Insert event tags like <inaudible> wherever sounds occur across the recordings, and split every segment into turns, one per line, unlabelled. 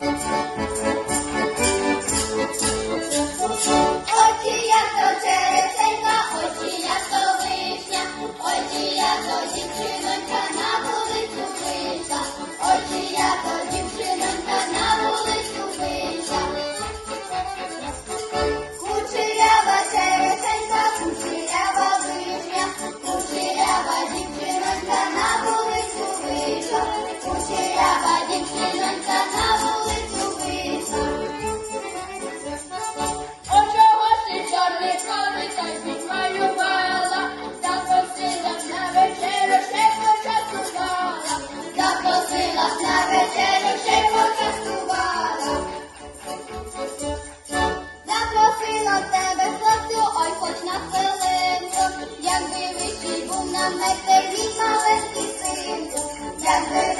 Очі я то черепенька, очі я то вишня, очі я
то дівчина.
Mamá, este mismo vestido, ya no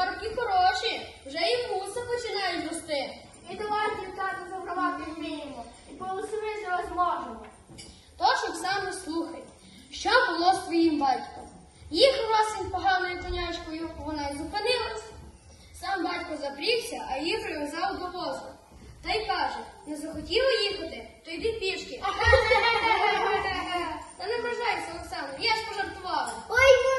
Парубки хороші, вже і муси починають рости.
І давайте дівчата, загравати вміємо, і повеселити розможемо.
Тож Оксану слухай, що було з твоїм батьком. Їхав він поганою конячкою, вона й зупинилась. Сам батько запрігся, а їх прив'язав до возу. Та й каже, не захотіла їхати, то йди пішки. <laughs> Та не вражайся, Оксано, я ж пожартувала.
Ой,